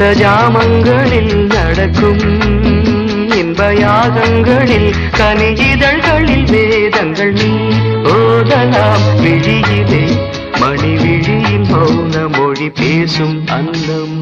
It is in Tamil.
அர்த்த ஜாமங்களில் நடக்கும் இன்பயாகங்களில் கனியிதழ்களில் வேதங்கள் நீ ஓதலாம் விழியிலே மணி விழியின் மௌன மொழி பேசும் அன்னம்.